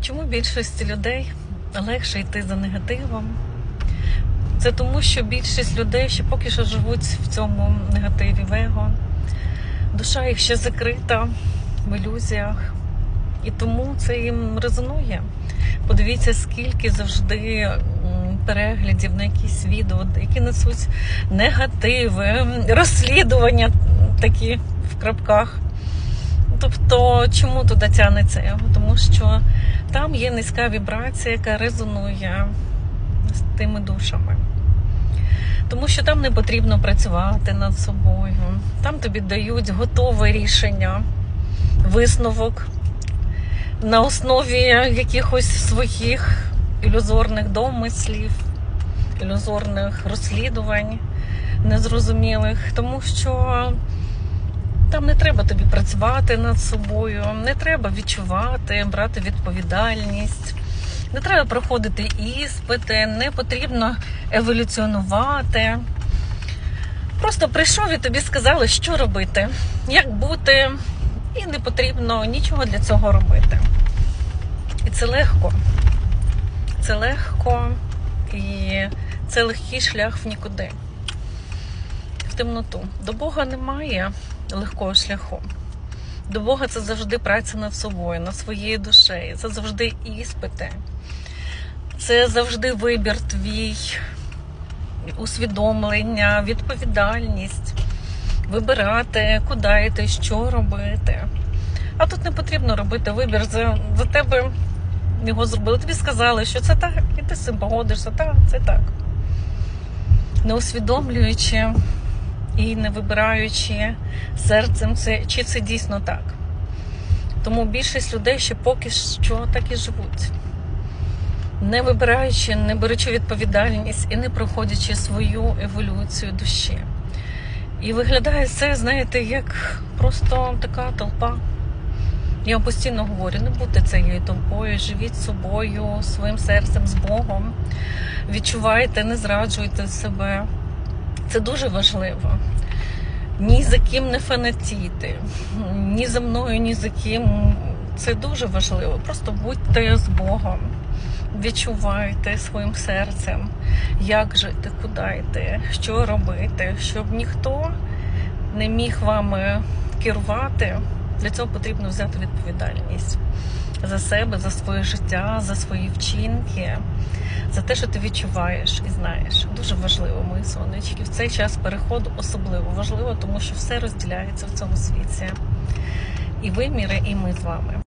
Чому більшості людей легше йти за негативом? Це тому, що більшість людей ще поки що живуть в цьому негативі в его. Душа їх ще закрита в ілюзіях. І тому це їм резонує. Подивіться, скільки завжди переглядів на якісь відео, які несуть негативи, розслідування такі в крапках. Тобто, чому туди тягнеться його? Тому що там є низька вібрація, яка резонує з тими душами. Тому що там не потрібно працювати над собою. Там тобі дають готове рішення, висновок на основі якихось своїх ілюзорних домислів, ілюзорних розслідувань незрозумілих. Тому що там не треба тобі працювати над собою, не треба відчувати, брати відповідальність, не треба проходити іспити, не потрібно еволюціонувати. Просто прийшов і тобі сказали, що робити, як бути, і не потрібно нічого для цього робити. І це легко. Це легко і це легкий шлях в нікуди, в темноту. До Бога немає легкого шляху. До Бога це завжди праця над собою, над своєю душею. Це завжди іспити. Це завжди вибір твій, усвідомлення, відповідальність, вибирати, куди йти, що робити. А тут не потрібно робити вибір. За, за тебе його зробили. Тобі сказали, що це так, і ти з цим погодишся, так, це так. Не усвідомлюючи і не вибираючи серцем, це, чи це дійсно так. Тому більшість людей ще поки що так і живуть, не вибираючи, не беручи відповідальність і не проходячи свою еволюцію душі. І виглядає це, знаєте, як просто така толпа. Я постійно говорю, не будьте цією толпою, живіть собою, своїм серцем з Богом, відчувайте, не зраджуйте себе. Це дуже важливо. Ні за ким не фанатійте, ні за мною, ні за ким. Це дуже важливо. Просто будьте з Богом, відчувайте своїм серцем, як жити, куди йти, що робити, щоб ніхто не міг вами керувати. Для цього потрібно взяти відповідальність за себе, за своє життя, за свої вчинки, за те, що ти відчуваєш і знаєш. Дуже важливо, мої сонечки. В цей час переходу особливо важливо, тому що все розділяється в цьому світі. І виміри, і ми з вами.